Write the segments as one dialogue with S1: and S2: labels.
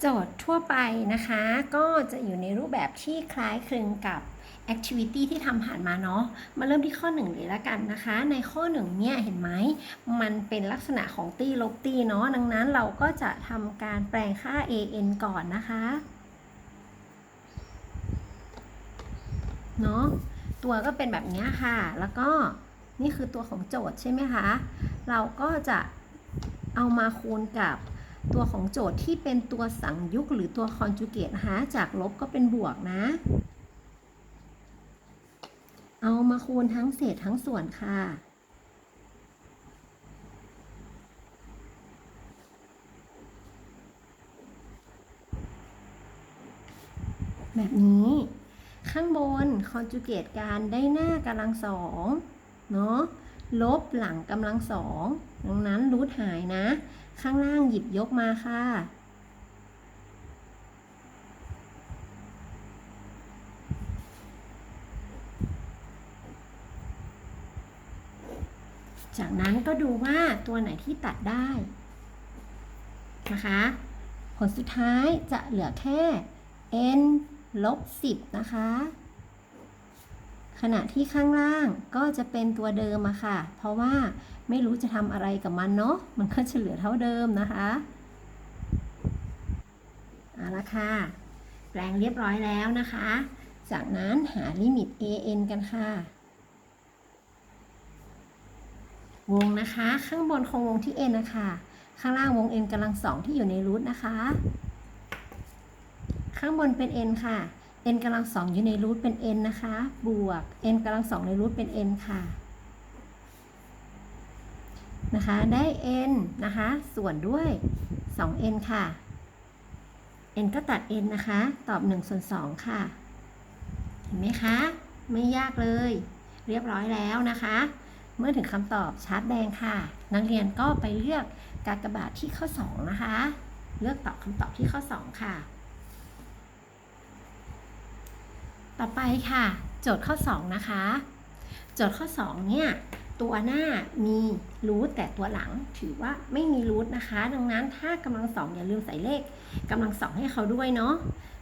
S1: โจทย์ทั่วไปนะคะ ก็จะอยู่ในรูปแบบที่คล้ายคลึงกับ activity ที่ทำผ่านมาเนาะ มาเริ่มที่ข้อหนึ่งเลยละกันนะคะ ในข้อหนึ่งเนี่ย เห็นไหม มันเป็นลักษณะของตี้ลบตี้เนาะ ดังนั้นเราก็จะทำการแปลงค่า an ก่อนนะคะ เนาะ ตัวก็เป็นแบบนี้ค่ะ แล้วก็นี่คือตัวของโจทย์ใช่ไหมคะ เราก็จะเอามาคูณกับ ตัวของโจทย์ที่เป็นตัวสังยุกหรือตัวคอนจูเกตนะคะจากลบก็เป็นบวกนะ เอามาคูณทั้งเศษทั้งส่วนค่ะแบบนี้ ข้างบนคอนจูเกตการได้หน้ากำลังสองเนาะ ลบหลังกำลังสองดังนั้นรูทหายนะ ข้างล่างหยิบยกมาค่ะ จากนั้นก็ดูว่าตัวไหนที่ตัดได้นะคะ ผลสุดท้ายจะเหลือแค่ n ลบ 10 นะคะ ขณะที่ข้างล่างก็จะเป็นตัวเดิมอะค่ะ เพราะว่าไม่รู้จะทำอะไรกับมันเนาะ มันก็จะเหลือเท่าเดิมนะคะเอาละค่ะ แปลงเรียบร้อยแล้วนะคะ จากนั้นหาลิมิต an กันค่ะ วงนะคะ ข้างบนคงวงที่ n นะคะ ข้างล่างวง n กำลังสองที่อยู่ในรูทนะคะ ข้างบนเป็น n ค่ะ n กำลังสองอยู่ในรูทเป็น n นะคะ บวก n กำลังสองในรูทเป็น n ค่ะ นะคะ ได้ n นะคะ ส่วนด้วย 2n ค่ะ n ก็ตัด n นะคะ ตอบ1ส่วน2ค่ะ เห็นไหมคะ ไม่ยากเลย เรียบร้อยแล้วนะคะ เมื่อถึงคำตอบชาร์ตแดงค่ะ นักเรียนก็ไปเลือกกากบาทที่ข้อ 2 นะคะ เลือกตอบคำตอบที่ข้อ 2 ค่ะ ต่อไปค่ะ โจทย์ข้อ 2 นะคะ โจทย์ข้อ 2 เนี่ย ตัวหน้ามีรูทแต่ตัวหลังถือว่าไม่มีรูทนะคะ ดังนั้นถ้ากำลังสองอย่าลืมใส่เลขกำลังสองให้เขาด้วยเนาะ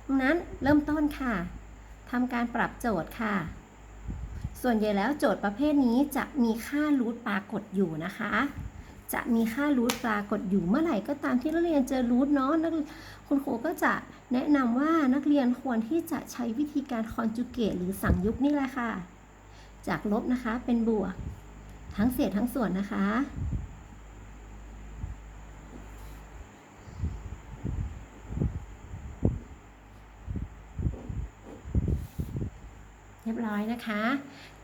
S1: ดังนั้นเริ่มต้นค่ะทำการปรับโจทย์ค่ะ ส่วนใหญ่แล้วโจทย์ประเภทนี้จะมีค่ารูทปรากฏอยู่นะคะ จะมีค่ารูทปรากฏอยู่เมื่อไหร่ก็ตามที่นักเรียนเจอรูทเนาะนักคุณครูก็จะแนะนำว่านักเรียนควรที่จะใช้วิธีการคอนจูเกตหรือสั่งยุกนี่แหละค่ะ จากลบนะคะเป็นบวก ทั้งเศษทั้งส่วนนะคะเรียบร้อยนะคะ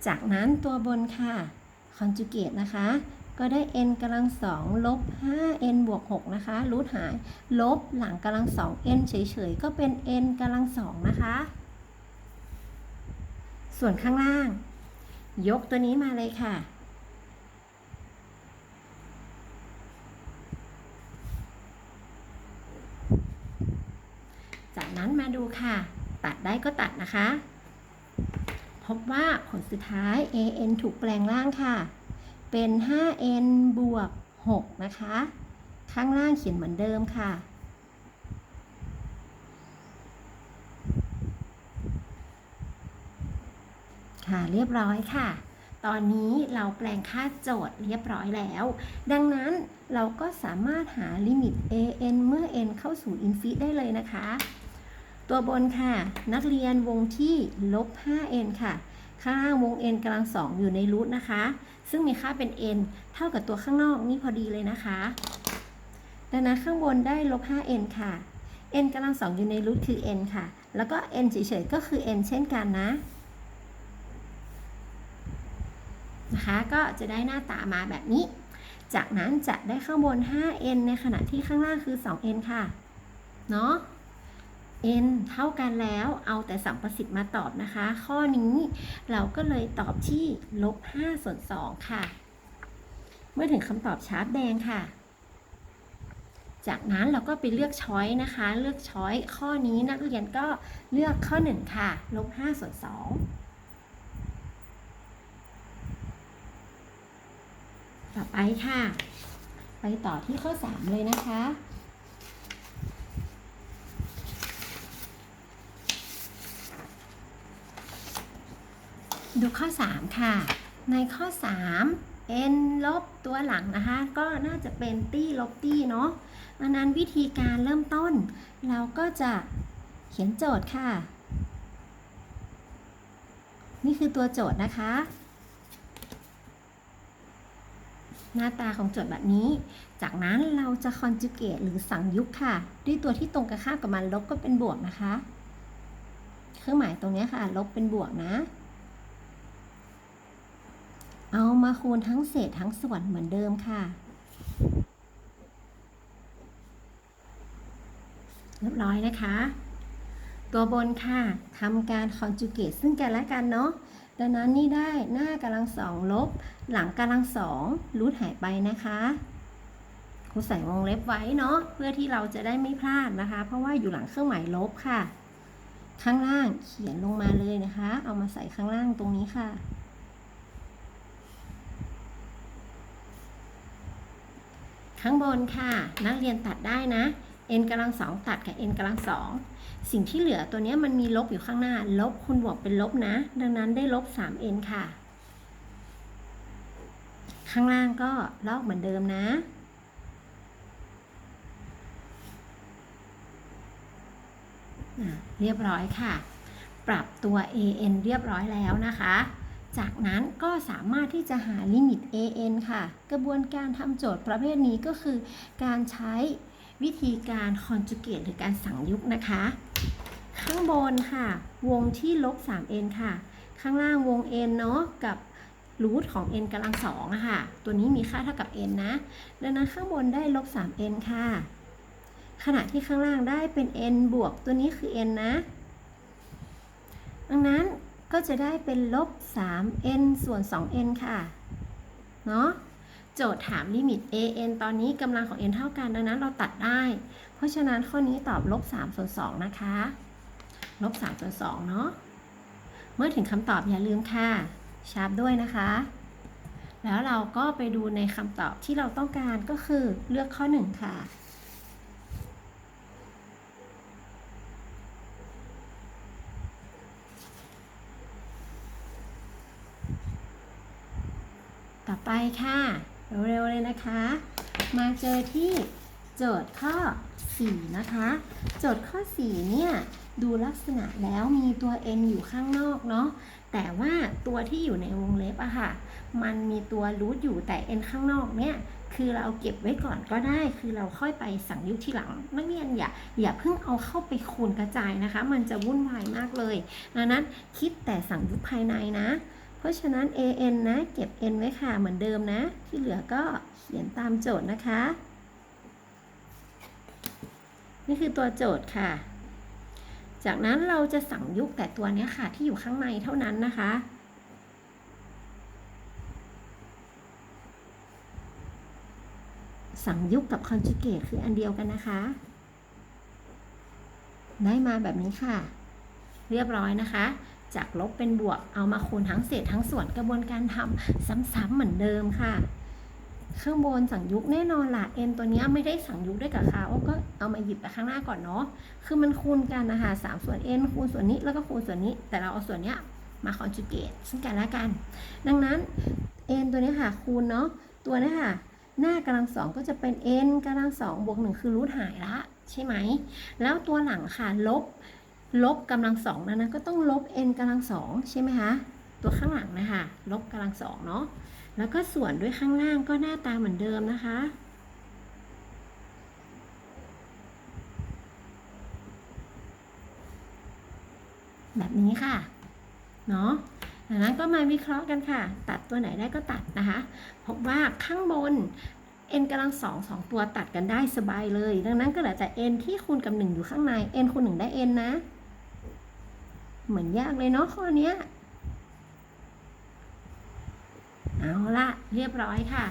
S1: จากนั้นตัวบนค่ะ คอนจูเกตนะคะ ก็ได้ n กำลังสองลบ 5n บวก 6 นะคะ รูทหายลบหลังกำลังสอง n เฉยๆ ก็เป็น n กำลังสองนะคะ ส่วนข้างล่าง ยกตัวนี้มาเลยค่ะ จากนั้นมาดูค่ะ ตัดได้ก็ตัดนะคะ พบว่าผลสุดท้าย an ถูกแปลงร่างค่ะ เป็น 5n บวก 6 นะคะ ข้างล่างเขียนเหมือนเดิมค่ะ ค่ะ เรียบร้อยค่ะ ตอนนี้เราแปลงค่าโจทย์เรียบร้อยแล้ว ดังนั้นเราก็สามารถหาลิมิต an เมื่อ n เข้าสู่อินฟิได้เลยนะคะ ตัวบนค่ะ นักเรียนวงที่ลบ 5n ค่ะ ข้างล่างวง n กำลังสองอยู่ในรูทนะคะ ซึ่งมีค่าเป็น n เท่ากับตัวข้างนอกนี่พอดีเลยนะคะ ดังนั้นข้างบนได้ลบ 5n ค่ะ n กำลังสองอยู่ในรูทคือ n ค่ะ แล้วก็ n เฉยๆก็คือ n เช่นกันนะนะคะก็จะได้หน้าตามาแบบนี้ จากนั้นจะได้ข้างบน 5n ในขณะที่ข้างล่างคือ 2n ค่ะ เนาะ n เท่ากันแล้ว เอาแต่สัมประสิทธิ์มาตอบนะคะ ข้อนี้เราก็เลยตอบที่ลบ5ส่วน2ค่ะ เมื่อถึงคำตอบชาร์ปแดงค่ะ จากนั้นเราก็ไปเลือกช้อยนะคะ เลือกช้อยข้อนี้นักเรียนก็เลือกข้อ 1 ค่ะ ลบ5ส่วน2ต่อไปค่ะ ไปต่อที่ข้อ 3 เลยนะคะ ดูข้อ 3 ค่ะ ในข้อ 3 n ลบตัวหลังนะคะ ก็น่าจะเป็นตี้ลบตี้เนาะดังนั้นวิธีการเริ่มต้น เราก็จะเขียนโจทย์ค่ะ นี่คือตัวโจทย์นะคะ หน้าตาของโจทย์แบบนี้ จากนั้นเราจะคอนจูเกตหรือสังยุกค่ะ ด้วยตัวที่ตรงกันข้ามกับมันลบก็เป็นบวกนะคะ เครื่องหมายตรงนี้ค่ะ ลบเป็นบวกนะ เอามาคูณทั้งเศษทั้งส่วนเหมือนเดิมค่ะ เรียบร้อยนะคะ ตัวบนค่ะทำการคอนจูเกตซึ่งกันและกันเนาะดังนั้นนี่ได้หน้ากำลังสองลบ หลังกำลังสองรูทหายไปนะคะครูใส่วงเล็บไว้เนาะเพื่อที่เราจะได้ไม่พลาดนะคะ เพราะว่าอยู่หลังเครื่องหมายลบค่ะ ข้างล่างเขียนลงมาเลยนะคะ เอามาใส่ข้างล่างตรงนี้ค่ะ ข้างบนค่ะ นักเรียนตัดได้นะ n กำลังสองตัดกับ n กำลังสองสิ่งที่เหลือตัวนี้มันมีลบอยู่ข้างหน้า ลบคูณบวกเป็นลบนะ ดังนั้นได้ลบ 3n ค่ะ ข้างล่างก็ลอกเหมือนเดิมนะเรียบร้อยค่ะ ปรับตัว an เรียบร้อยแล้วนะคะ จากนั้นก็สามารถที่จะหาลิมิต an ค่ะ กระบวนการทำโจทย์ประเภทนี้ก็คือ การใช้วิธีการ conjugate หรือการสั่งยุกนะคะ ข้างบนค่ะ วงที่ลบ 3n ค่ะ ข้างล่างวง n เนาะกับรูทของ n กำลังสองค่ะ ตัวนี้มีค่าเท่ากับ n นะ ดังนั้นข้างบนได้ลบ 3n ค่ะ ขณะที่ข้างล่างได้เป็น n บวก ตัวนี้คือ n นะ ดังนั้น ก็จะได้เป็นลบ 3n ส่วน 2n ค่ะ เนาะโจทย์ถามลิมิต an ตอนนี้กำลังของ n เท่ากัน ดังนั้นเราตัดได้ เพราะฉะนั้นข้อนี้ตอบลบ3ส่วน2นะคะ ลบ3ส่วน2เนาะ เมื่อถึงคำตอบอย่าลืมค่ะ ชาร์ปด้วยนะคะ แล้วเราก็ไปดูในคำตอบที่เราต้องการก็คือเลือกข้อ 1 ค่ะ ไปค่ะ เร็วๆเลยนะคะ มาเจอที่โจทย์ข้อ 4 นะคะ โจทย์ข้อ 4 เนี่ย ดูลักษณะแล้วมีตัว n อยู่ข้างนอกเนาะแต่ว่าตัวที่อยู่ในวงเล็บอะค่ะ มันมีตัวรูทอยู่แต่ n ข้างนอกเนี่ย คือเราเก็บไว้ก่อนก็ได้ คือเราค่อยไปสั่งยุกทีหลัง นักเรียนอย่าอย่าเพิ่งเอาเข้าไปคูณกระจายนะคะ มันจะวุ่นวายมากเลย ดังนั้นคิดแต่สั่งยุกภายในนะ เพราะฉะนั้น an นะ เก็บ n ไว้ค่ะเหมือนเดิมนะ ที่เหลือก็เขียนตามโจทย์นะคะ นี่คือตัวโจทย์ค่ะ จากนั้นเราจะสั่งยุกแต่ตัวนี้ค่ะ ที่อยู่ข้างในเท่านั้นนะคะสั่งยุกกับคอนจูเกตคืออันเดียวกันนะคะ ได้มาแบบนี้ค่ะ เรียบร้อยนะคะ จากลบเป็นบวกเอามาคูณทั้งเศษทั้งส่วนกระบวนการทำซ้ำๆเหมือนเดิมค่ะ ข้างบนสั่งยุกแน่นอนล่ะ n ตัวนี้ไม่ได้สั่งยุกด้วยกับเขาก็เอามาหยิบแต่ข้างหน้าก่อนเนาะคือมันคูณกันนะคะสามส่วน n คูณส่วนนี้แล้วก็คูณส่วนนี้ แต่เราเอาส่วนเนี้ยมาคอนจูเกตซึ่งกันและกัน ดังนั้น n ตัวนี้ค่ะคูณเนาะตัวนี้ค่ะหน้ากำลังสองก็จะเป็น n กำลังสองบวกหนึ่งคือรูทหายละใช่ไหม แล้วตัวหลังค่ะลบ ลบกำลังสองนั้นนะก็ต้องลบ n กำลังสองใช่ไหมคะตัวข้างหลังนะคะลบกำลังสองเนาะแล้วก็ส่วนด้วยข้างล่างก็หน้าตาเหมือนเดิมนะคะ แบบนี้ค่ะเนาะดังนั้นก็มาวิเคราะห์กันค่ะ ตัดตัวไหนได้ก็ตัดนะคะพบว่าข้างบน n กำลังสองสองตัวตัดกันได้สบายเลย ดังนั้นก็เหลือแต่ n ที่คูณกับ 1 อยู่ข้างใน n คูณ1ได้ n นะ เหมือนยากเลยเนาะข้อนี้เอาละเรียบร้อยค่ะ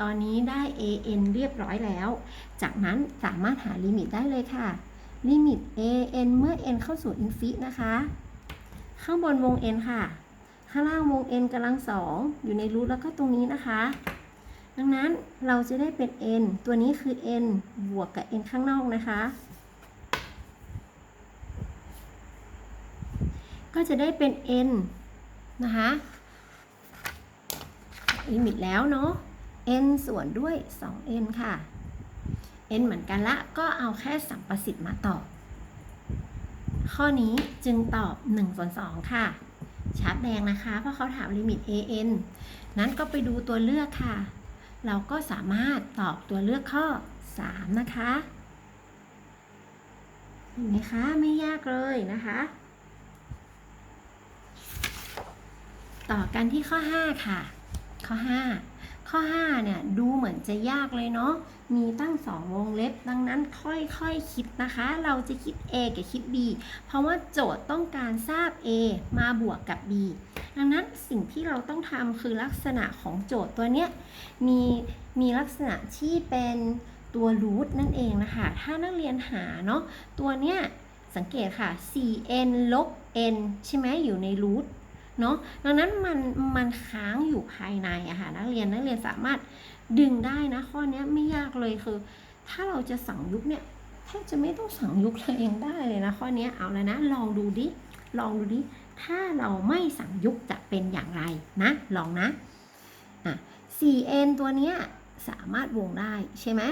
S1: ตอนนี้ได้ an เรียบร้อยแล้ว จากนั้นสามารถหาลิมิตได้เลยค่ะ ลิมิต an เมื่อ n เข้าสู่อินฟินะคะ ข้างบนวง n ค่ะ ข้างล่างวง n กำลังสองอยู่ในรูทแล้วก็ตรงนี้นะคะ ดังนั้นเราจะได้เป็น n ตัวนี้คือ n บวกกับ n ข้างนอกนะคะ ก็จะได้เป็น n นะคะลิมิตแล้วเนาะ n ส่วนด้วย 2n ค่ะ n เหมือนกันละ ก็เอาแค่สัมประสิทธิ์มาตอบ ข้อนี้จึงตอบ1ส่วน2ค่ะชัดแดงนะคะ เพราะเขาถามลิมิต an นั้นก็ไปดูตัวเลือกค่ะ เราก็สามารถตอบตัวเลือกข้อ 3 นะคะ เห็นไหมคะ ไม่ยากเลยนะคะ ต่อกันที่ข้อ 5 ค่ะ ข้อ 5 ข้อ 5 เนี่ย ดูเหมือนจะยากเลยเนาะ มีตั้ง 2 วงเล็บ ดังนั้นค่อยๆคคิดนะคะ เราจะคิด A กับคิด B เพราะว่าโจทย์ต้องการทราบ A มาบวกกับ B ดังนั้นสิ่งที่เราต้องทำคือลักษณะของโจทย์ตัวเนี้ย มีมีลักษณะที่เป็นตัวรูทนั่นเองนะคะ ถ้านักเรียนหาเนาะ ตัวเนี้ยสังเกตค่ะ 4n ลบ n ใช่ไหมอยู่ในรูท เนาะดังนั้นมันมันค้างอยู่ภายในอะค่ะนักเรียนนักเรียนสามารถดึงได้นะข้อนี้ไม่ยากเลยคือ ถ้าเราจะสั่งยุบเนี่ยแทบจะไม่ต้องสั่งยุบเลยยังได้เลยนะข้อนี้เอาแล้วนะ ลองดูดิลองดูดิถ้าเราไม่สั่งยุบจะเป็นอย่างไรนะลองนะอะ 4n ตัวเนี้ยสามารถวงได้ใช่ไหม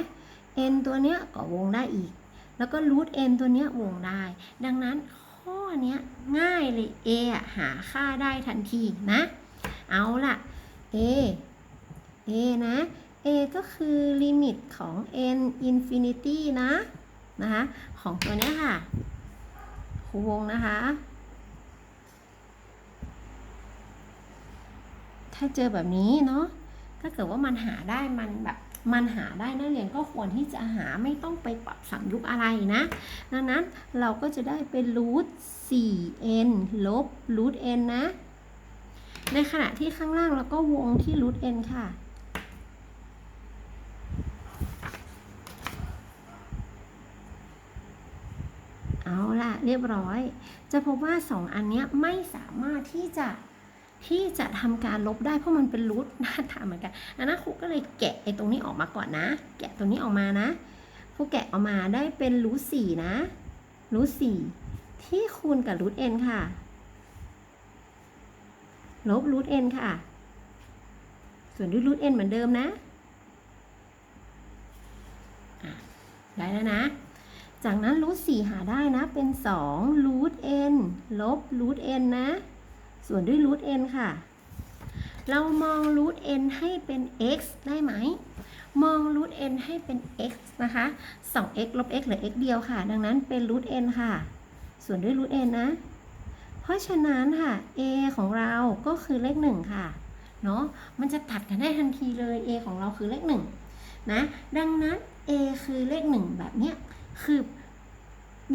S1: n ตัวเนี้ยก็วงได้อีก แล้วก็รูท n ตัวเนี้ยวงได้ ดังนั้นข ข้อนี้ง่ายเลย a อะหาค่าได้ทันทีนะ เอาล่ะ a a นะ a ก็คือลิมิตของ n infinity นะนะคะของตัวเนี้ยค่ะครูวงนะคะ ถ้าเจอแบบนี้เนาะถ้าเกิดว่ามันหาได้มันแบบ มันหาได้นักเรียนก็ควรที่จะหาไม่ต้องไปปรับสั่งยุบอะไรนะ ดังนั้นเราก็จะได้เป็นรูท 4n ลบรูท n นะ ในขณะที่ข้างล่างเราก็วงที่รูท n ค่ะเอาล่ะ เรียบร้อย จะพบว่า 2 อันนี้ไม่สามารถที่จะ ที่จะทำการลบได้เพราะมันเป็นรูทหน้าตาเหมือนกันอันนั้นครูก็เลยแกะไอ้ตรงนี้ออกมาก่อนนะ แกะตรงนี้ออกมานะครูแกะออกมาได้เป็นรูทสี่นะรูทสี่ที่คูณกับรูทเอ็นค่ะ ลบรูทเอ็นค่ะ ส่วนด้วยรูทเอ็นเหมือนเดิมนะได้แล้วนะ จากนั้นรูทสี่หาได้นะเป็น2รูทเอ็นลบรูทเอ็นนะ ส่วนด้วยรูท n ค่ะ เรามองรูท n ให้เป็น x ได้ไหม มองรูท n ให้เป็น x นะคะ 2x ลบ x เหลือ x เดียวค่ะ ดังนั้นเป็นรูท n ค่ะ ส่วนด้วยรูท n นะ เพราะฉะนั้นค่ะ a ของเราก็คือเลข 1 ค่ะ เนาะมันจะตัดกันได้ทันทีเลย a ของเราคือเลข 1 นะ ดังนั้น a คือเลข 1 แบบเนี้ยคือ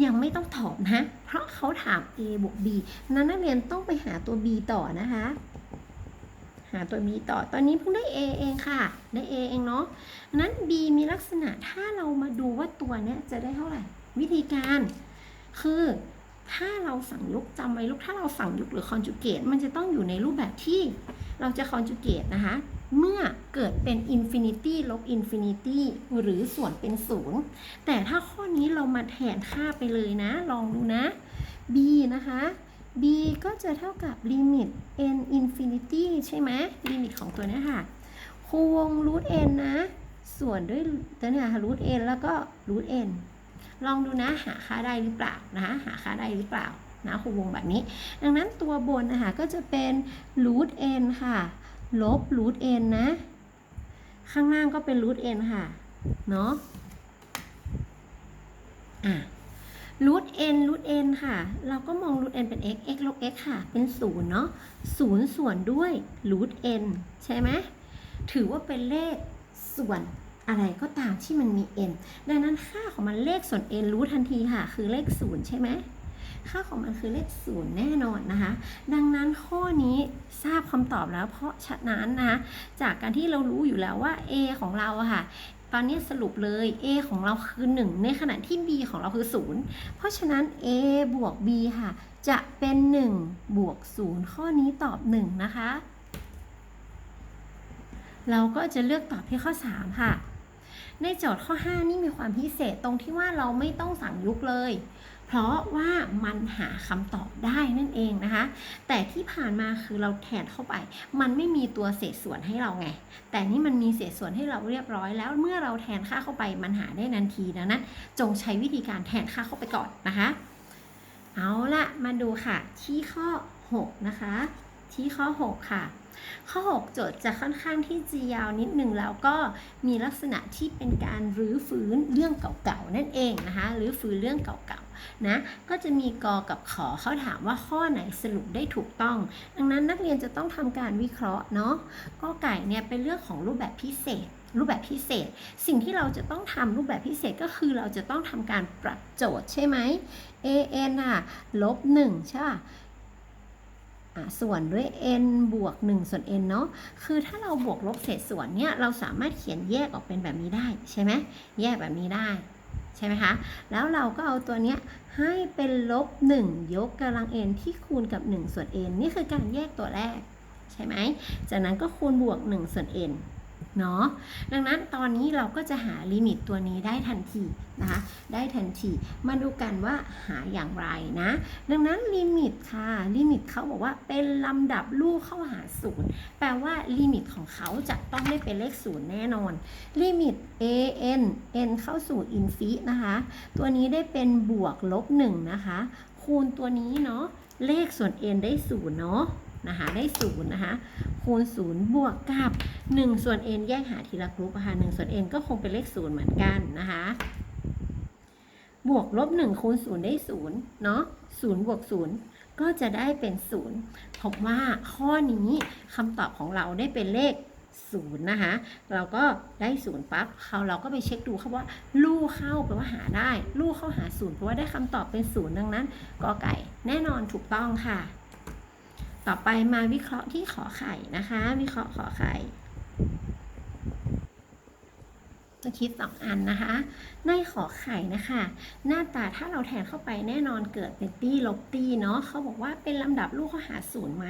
S1: ยังไม่ต้องตอบนะ เพราะเขาถาม a บวก b นั้นนักเรียนต้องไปหาตัว b ต่อนะคะ หาตัว b ต่อ ตอนนี้เพิ่งได้ a เองค่ะ ได้ a เองเนาะนั้น b มีลักษณะ ถ้าเรามาดูว่าตัวเนี้ยจะได้เท่าไหร่ วิธีการ คือถ้าเราสั่งยุกจำไว้ลูก ถ้าเราสั่งยุกหรือ conjugate มันจะต้องอยู่ในรูปแบบที่เราจะ conjugate นะคะ เมื่อเกิดเป็น infinity ลบ infinity หรือส่วนเป็นศูนย์แต่ถ้าข้อนี้เรามาแทนค่าไปเลยนะ ลองดูนะ b นะคะ b ก็จะเท่ากับลิมิต n infinity ใช่ไหมลิมิตของตัวนี้ค่ะคูวง root n นะ ส่วนด้วยตัวนี้ค่ะ root n แล้วก็ root n ลองดูนะหาค่าได้หรือเปล่านะหาค่าได้หรือเปล่านะคูวงแบบนี้ ดังนั้นตัวบนนะคะก็จะเป็น root n ค่ะ ลบ root n นะ ข้างล่างก็เป็น root n ค่ะ เนาะอะ root n root n ค่ะ เราก็มอง root n เป็น x x ลบ x ค่ะ เป็น0เนาะ0ส่วนด้วย root n ใช่ไหมถือว่าเป็นเลขส่วนอะไรก็ตามที่มันมี n ดังนั้นค่าของมันเลขส่วน n รู้ทันทีค่ะ คือเลข0ใช่ไหม ค่าของมันคือเลข0แน่นอนนะคะ ดังนั้นข้อนี้ทราบคำตอบแล้ว เพราะฉะนั้นนะคะจากการที่เรารู้อยู่แล้วว่า a ของเราอะค่ะ ตอนนี้สรุปเลย a ของเราคือ 1 ในขณะที่ b ของเราคือ 0 เพราะฉะนั้น a บวก b ค่ะ จะเป็น 1 บวก 0 ข้อนี้ตอบ 1 นะคะ เราก็จะเลือกตอบที่ข้อ 3 ค่ะในโจทย์ข้อ 5 นี่มีความพิเศษตรงที่ว่าเราไม่ต้องสั่งยุกเลย เพราะว่ามันหาคำตอบได้นั่นเองนะคะ แต่ที่ผ่านมาคือเราแทนเข้าไป มันไม่มีตัวเศษส่วนให้เราไง แต่นี่มันมีเศษส่วนให้เราเรียบร้อย แล้วเมื่อเราแทนค่าเข้าไปมันหาได้ทันทีดังนั้น จงใช้วิธีการแทนค่าเข้าไปก่อนนะคะ เอาละมาดูค่ะที่ข้อ 6 นะคะ ที่ข้อ 6 ค่ะ ข้อ 6 โจทย์จะค่อนข้างที่จะยาวนิดหนึ่งแล้วก็มีลักษณะที่เป็นการรื้อฟื้นเรื่องเก่าๆนั่นเองนะคะรื้อฟื้นเรื่องเก่าๆนะก็จะมีกอกับขอเขาถามว่าข้อไหนสรุปได้ถูกต้อง ดังนั้นนักเรียนจะต้องทำการวิเคราะห์เนาะก็ไก่เนี่ยเป็นเรื่องของรูปแบบพิเศษรูปแบบพิเศษ สิ่งที่เราจะต้องทำรูปแบบพิเศษก็คือเราจะต้องทำการปรับโจทย์ใช่ไหม an อะลบ1ใช่ป่ะ ส่วนด้วย n บวก 1 ส่วน n เนาะ คือถ้าเราบวกลบเศษส่วนเนี่ย เราสามารถเขียนแยกออกเป็นแบบนี้ได้ใช่ไหม แยกแบบนี้ได้ใช่ไหมคะ แล้วเราก็เอาตัวเนี้ยให้เป็นลบ 1 ยกกำลัง n ที่คูณกับ 1 ส่วน n นี่คือการแยกตัวแรก ใช่ไหม จากนั้นก็คูณบวก 1 ส่วน n เนาะดังนั้นตอนนี้เราก็จะหาลิมิตตัวนี้ได้ทันทีนะคะได้ทันทีมาดูกันว่าหาอย่างไรนะ ดังนั้นลิมิตค่ะลิมิตเขาบอกว่าเป็นลำดับลูกเข้าหาศูนย์แปลว่าลิมิตของเขาจะต้องไม่เป็นเลขศูนย์แน่นอนลิมิต an n เข้าสู่อินฟินะคะตัวนี้ได้เป็นบวกลบ1นะคะคูณตัวนี้เนาะเลขส่วน n ได้ศูนย์เนาะ นะคะได้ศูนย์นะคะคูณศูนย์บวกกับ 1 ส่วน n แยกหาทีละกรุ๊ปอะค่ะ1ส่วน n ก็คงเป็นเลขศูนย์เหมือนกันนะคะบวกลบ1คูณ0ได้0เนาะ0บวก0ก็จะได้เป็น 0 พบว่าข้อนี้คำตอบของเราได้เป็นเลข0นะคะเราก็ได้0ปั๊บเขาเราก็ไปเช็คดูครับว่า ลู่เข้าแปลว่าหาได้ ลู่เข้าหา0เพราะว่าได้คำตอบเป็น0ดังนั้นกอไก่แน่นอนถูกต้องค่ะ ต่อไปมาวิเคราะห์ที่ขอไข่นะคะ วิเคราะห์ขอไข่จะคิดสองอันนะคะ ในขอไข่นะคะ หน้าตาถ้าเราแทนเข้าไปแน่นอนเกิดเป็นตี้ลบตี้เนาะเขาบอกว่าเป็นลำดับลูกเข้าหาศูนย์ไหม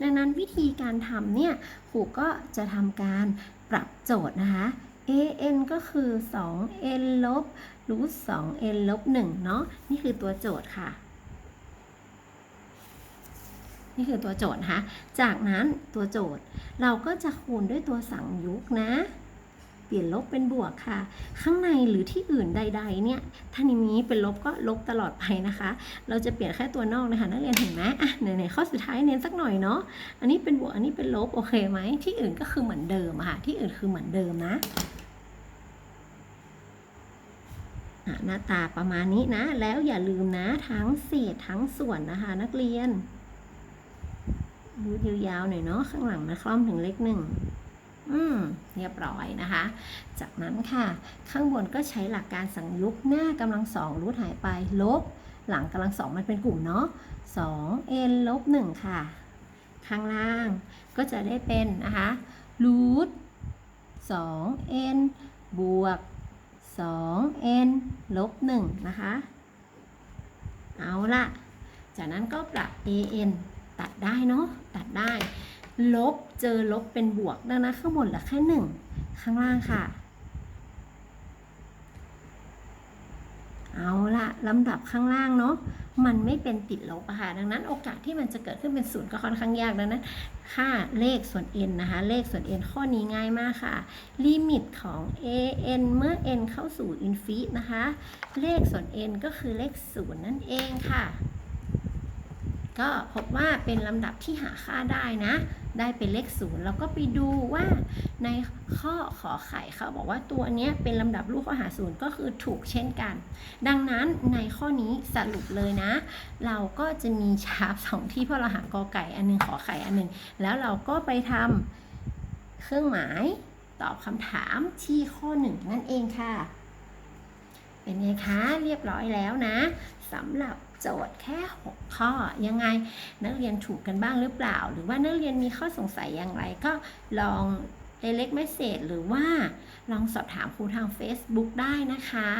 S1: ดังนั้นวิธีการทำเนี่ยครูก็จะทำการปรับโจทย์นะคะ an ก็คือ 2n ลบรูท 2n ลบ1เนาะนี่คือตัวโจทย์ค่ะ นี่คือตัวโจทย์นะคะจากนั้นตัวโจทย์เราก็จะคูณด้วยตัวสั่งยุกนะ เปลี่ยนลบเป็นบวกค่ะ ข้างในหรือที่อื่นใด ๆ เนี่ยถ้านี้เป็นลบก็ลบตลอดไปนะคะ เราจะเปลี่ยนแค่ตัวนอกนะคะนักเรียนเห็นไหมอะไหนๆข้อสุดท้ายเน้นสักหน่อยเนาะอันนี้เป็นบวกอันนี้เป็นลบโอเคไหมที่อื่นก็คือเหมือนเดิมค่ะที่อื่นคือเหมือนเดิมนะหน้าตาประมาณนี้นะ แล้วอย่าลืมนะทั้งเศษทั้งส่วนนะคะ นักเรียน รูดยาวๆหน่อยเนาะข้างหลังนะคล่อมถึงเลขหนึ่งอืมเรียบร้อยนะคะ จากนั้นค่ะ ข้างบนก็ใช้หลักการสังยุกหน้ากำลังสองรูทหายไปลบ หลังกำลังสองมันเป็นกลุ่มเนาะสอง n ลบหนึ่งค่ะ ข้างล่างก็จะได้เป็นนะคะรูทสอง n บวกสอง n ลบหนึ่งนะคะ เอาละจากนั้นก็ปรับ an ตัดได้เนาะตัดได้ ลบเจอลบเป็นบวกดังนั้นข้างบนเหลือแค่หนึ่งข้างล่างค่ะ เอาละลำดับข้างล่างเนาะมันไม่เป็นติดลบอะค่ะดังนั้นโอกาสที่มันจะเกิดขึ้นเป็นศูนย์ก็ค่อนข้างยากดังนั้นค่าเลขส่วน n นะคะ เลขส่วน n ข้อนี้ง่ายมากค่ะ ลิมิตของ an เมื่อ n เข้าสู่อินฟินะคะ เลขส่วน n ก็คือเลขศูนย์นั่นเองค่ะ ก็พบว่าเป็นลำดับที่หาค่าได้นะ ได้เป็นเลขศูนย์เราก็ไปดูว่าในข้อขอไข่เขาบอกว่าตัวนี้เป็นลำดับลูกข้อหาศูนย์ก็คือถูกเช่นกัน ดังนั้นในข้อนี้สรุปเลยนะ เราก็จะมีชาร์ปสองที่เพราะเราหากอไก่อันหนึงขอไข่อันหนึง แล้วเราก็ไปทำเครื่องหมายตอบคำถามที่ข้อหนึ่งนั่นเองค่ะ เป็นไงคะเรียบร้อยแล้วนะสำหรับ จทย์แค่ 6 ข้อ ยังไงนักเรียนถูกกันบ้างหรือเปล่า หรือว่านักเรียนมีข้อสงสัยอย่างไรก็ลองเล็กเมสเซจหรือว่าลองสอบถามครูทาง Facebook ได้นะคะ